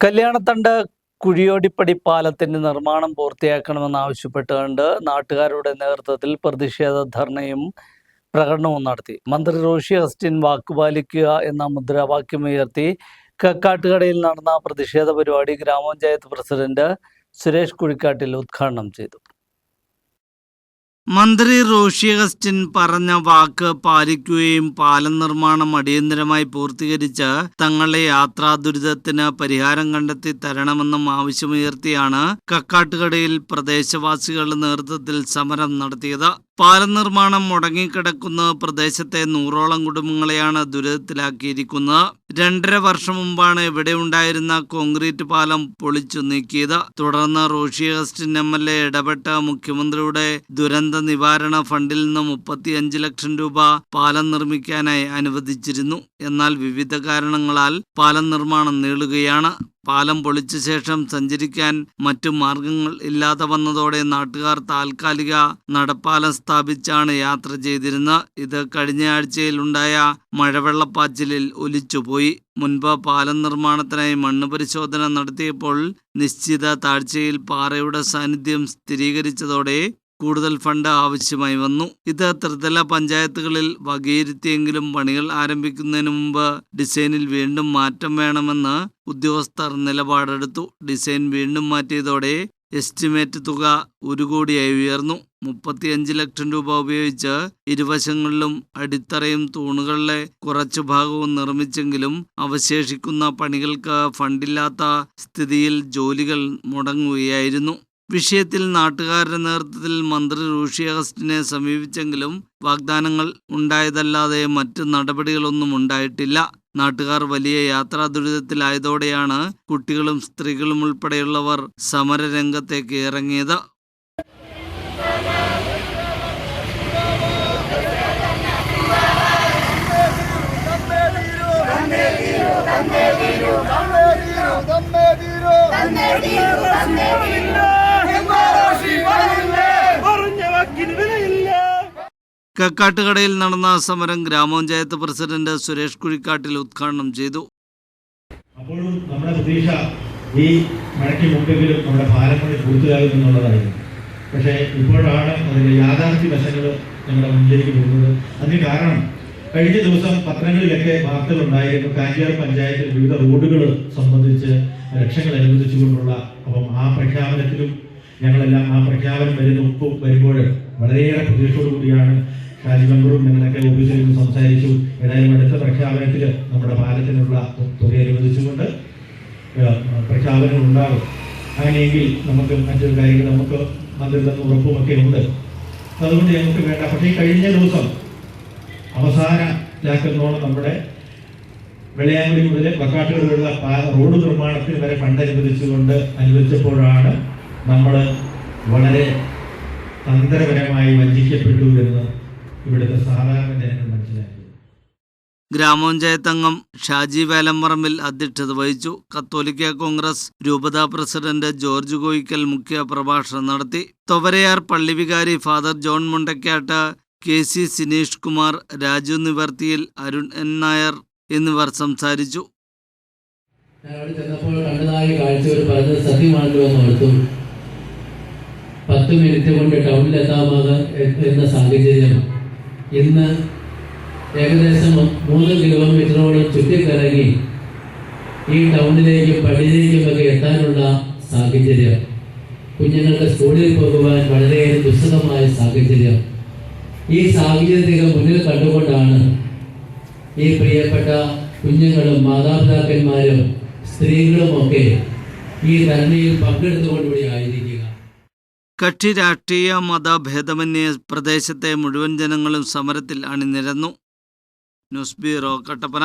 കല്യാണത്തണ്ട് കുഴിയോടിപ്പടി പാലത്തിന്റെ നിർമ്മാണം പൂർത്തിയാക്കണമെന്നാവശ്യപ്പെട്ടുകൊണ്ട് നാട്ടുകാരുടെ നേതൃത്വത്തിൽ പ്രതിഷേധ ധർണയും പ്രകടനവും നടത്തി. മന്ത്രി റോഷി അസ്റ്റിൻ വാക്കുപാലിക്കുക എന്ന മുദ്രാവാക്യം ഉയർത്തി. കക്കാട്ടുകടയിൽ നടന്ന പ്രതിഷേധ പരിപാടി ഗ്രാമപഞ്ചായത്ത് പ്രസിഡന്റ് സുരേഷ് കുഴിക്കാട്ടിൽ ഉദ്ഘാടനം ചെയ്തു. മന്ത്രി റോഷി അഗസ്റ്റിൻ പറഞ്ഞ വാക്ക് പാലിക്കുകയും പാലം നിർമ്മാണം അടിയന്തരമായി പൂർത്തീകരിച്ച് തങ്ങളുടെ യാത്രാ ദുരിതത്തിന് പരിഹാരം കണ്ടെത്തി തരണമെന്നും ആവശ്യമുയർത്തിയാണ് കക്കാട്ടുകടയിൽ പ്രദേശവാസികളുടെ നേതൃത്വത്തിൽ സമരം നടത്തിയത്. പാലം നിർമ്മാണം മുടങ്ങിക്കിടക്കുന്ന പ്രദേശത്തെ നൂറോളം കുടുംബങ്ങളെയാണ് ദുരിതത്തിലാക്കിയിരിക്കുന്നത്. രണ്ടര വർഷം മുമ്പാണ് ഇവിടെ ഉണ്ടായിരുന്ന കോൺക്രീറ്റ് പാലം പൊളിച്ചു നീക്കിയത്. തുടർന്ന് Roshy Augustine M L A ഇടപെട്ട മുഖ്യമന്ത്രിയുടെ ദുരന്ത നിവാരണ ഫണ്ടിൽ നിന്ന് മുപ്പത്തിയഞ്ച് ലക്ഷം രൂപ പാലം നിർമ്മിക്കാനായി അനുവദിച്ചിരുന്നു. എന്നാൽ വിവിധ കാരണങ്ങളാൽ പാലം നിർമ്മാണം നീളുകയാണ്. പാലം പൊളിച്ച ശേഷം സഞ്ചരിക്കാൻ മറ്റു മാർഗങ്ങൾ ഇല്ലാതെ വന്നതോടെ നാട്ടുകാർ താൽക്കാലിക നടപ്പാലം സ്ഥാപിച്ചാണ് യാത്ര ചെയ്തിരുന്നത് ഇത് കഴിഞ്ഞ ആഴ്ചയിൽ ഉണ്ടായ മഴവെള്ളപ്പാച്ചിലിൽ ഒലിച്ചുപോയി. മുൻപ് പാലം നിർമ്മാണത്തിനായി മണ്ണ് പരിശോധന നടത്തിയപ്പോൾ നിശ്ചിത താഴ്ചയിൽ പാറയുടെ സാന്നിധ്യം സ്ഥിരീകരിച്ചതോടെ കൂടുതൽ ഫണ്ട് ആവശ്യമായി വന്നു. ഇത് ത്രിതല പഞ്ചായത്തുകളിൽ വകയിരുത്തിയെങ്കിലും പണികൾ ആരംഭിക്കുന്നതിന് മുമ്പ് ഡിസൈനിൽ വീണ്ടും മാറ്റം വേണമെന്ന് ഉദ്യോഗസ്ഥർ നിലപാടെടുത്തു. ഡിസൈൻ വീണ്ടും മാറ്റിയതോടെ എസ്റ്റിമേറ്റ് തുക ഒരു കോടിയായി ഉയർന്നു. മുപ്പത്തിയഞ്ച് ലക്ഷം രൂപ ഉപയോഗിച്ച് ഇരുവശങ്ങളിലും അടിത്തറയും തൂണുകളിലെ കുറച്ചു ഭാഗവും നിർമ്മിച്ചെങ്കിലും അവശേഷിക്കുന്ന പണികൾക്ക് ഫണ്ടില്ലാത്ത സ്ഥിതിയിൽ ജോലികൾ മുടങ്ങുകയായിരുന്നു. വിഷയത്തിൽ നാട്ടുകാരുടെ നേതൃത്വത്തിൽ മന്ത്രി റൂഷി അഗസ്റ്റിനെ സമീപിച്ചെങ്കിലും വാഗ്ദാനങ്ങൾ ഉണ്ടായതല്ലാതെ മറ്റ് നടപടികളൊന്നും ഉണ്ടായിട്ടില്ല. നാട്ടുകാർ വലിയ യാത്രാ ദുരിതത്തിലായതോടെയാണ് കുട്ടികളും സ്ത്രീകളും ഉൾപ്പെടെയുള്ളവർ സമരരംഗത്തേക്ക് ഇറങ്ങിയത്. കക്കാട്ടുകടയിൽ നടന്ന സമരം ഗ്രാമപഞ്ചായത്ത് പ്രസിഡന്റ് സുരേഷ് കുഴിക്കാട്ടിൽ ഉദ്ഘാടനം ചെയ്തു. അപ്പോഴും നമ്മുടെ പ്രതീക്ഷ ഈ മഴയ്ക്ക് മുമ്പെങ്കിലും നമ്മുടെ പാലം പണി പൂർത്തിയാകും എന്നുള്ളതായിരുന്നു. പക്ഷേ ഇപ്പോഴാണ് അതിന്റെ യാഥാർത്ഥ്യ വശങ്ങൾ ഞങ്ങളുടെ മുന്നിലേക്ക് വരുന്നത് അതിന് കാരണം കഴിഞ്ഞ ദിവസം പത്രങ്ങളിലൊക്കെ വാർത്തകളുണ്ടായിരുന്നു കാഞ്ചിയാർ പഞ്ചായത്തിൽ വിവിധ റോഡുകൾ സംബന്ധിച്ച് ലക്ഷങ്ങൾ അനുവദിച്ചുകൊണ്ടുള്ള അപ്പം ആ പ്രഖ്യാപനത്തിലും ഞങ്ങളെല്ലാം ആ പ്രഖ്യാപനം വരുന്ന. ഉപ്പ് വരുമ്പോൾ വളരെയേറെ പ്രതീക്ഷയോടു കൂടിയാണ് ഷാജി മെമ്പറും ഞങ്ങളൊക്കെ ഓഫീസിൽ നിന്ന് സംസാരിച്ചു. ഏതായാലും അടുത്ത പ്രഖ്യാപനത്തിൽ നമ്മുടെ പാലത്തിനുള്ള തുക അനുവദിച്ചുകൊണ്ട് പ്രഖ്യാപനം ഉണ്ടാകും. അങ്ങനെയെങ്കിൽ നമുക്ക് മറ്റൊരു കാര്യങ്ങൾ നമുക്ക് അതിൽ നിന്ന് ഉറപ്പുമൊക്കെ ഉണ്ട്. അതുകൊണ്ട് ഞങ്ങൾക്ക് വേണ്ട. പക്ഷേ കഴിഞ്ഞ ദിവസം അവസാന ലാക്കുന്നോളം നമ്മുടെ വെള്ളയാങ്കുടി മുതൽ വക്കാട്ടുകളിലുള്ള റോഡ് നിർമ്മാണത്തിന് വരെ ഫണ്ട് അനുവദിച്ചുകൊണ്ട് അനുവദിച്ചപ്പോഴാണ് നമ്മൾ വളരെ തന്ത്രപരമായി വഞ്ചിക്കപ്പെട്ടു എന്ന് ഇവിടുത്തെ സാധാരണ ജനങ്ങൾ മനസ്സിലാക്കി ഗ്രാമപഞ്ചായത്ത് അംഗം ഷാജി വേലമ്പറമ്പിൽ അധ്യക്ഷത വഹിച്ചു. കത്തോലിക്ക കോൺഗ്രസ് രൂപതാ പ്രസിഡന്റ് ജോർജ് കോയിക്കൽ മുഖ്യ പ്രഭാഷണം നടത്തി. Thovarayar പള്ളിവികാരി father John Mundakkattu K C Sineesh Kumar Raju നിവർത്തിയിൽ Arun N Nair എന്നിവർ സംസാരിച്ചു. ഞാൻ അവിടെ ചെന്നപ്പോൾ കണ്ടതായ കാഴ്ചകൾ പറഞ്ഞത് സത്യമാണല്ലോ എന്ന് ഓർത്തു. പത്ത് മിനിറ്റ് കൊണ്ട് ടൗണിലെത്താമാക എന്ന സാഹചര്യം ഇന്ന് ഏകദേശം മൂന്ന് കിലോമീറ്ററോളം ചുറ്റിക്കറങ്ങി ഈ ടൗണിലേക്കും പള്ളിയിലേക്കുമൊക്കെ എത്താനുള്ള സാഹചര്യം. കുഞ്ഞുങ്ങൾക്ക് സ്കൂളിൽ പോകുവാൻ വളരെയേറെ ദുസ്സഹമായ സാഹചര്യം. ഈ സാഹചര്യത്തെ മുന്നിൽ കണ്ടുകൊണ്ടാണ് ഈ പ്രിയപ്പെട്ട കുഞ്ഞുങ്ങളും മാതാപിതാക്കന്മാരും സ്ത്രീകളുമൊക്കെ ഈ ധരണിയിൽ പങ്കെടുത്തുകൊണ്ടുകൂടി ആയിരിക്കുക കക്ഷി രാഷ്ട്രീയ മതഭേദമന്യേ പ്രദേശത്തെ മുഴുവൻ ജനങ്ങളും സമരത്തിൽ അണിനിരന്നു. News bureau Kattappana.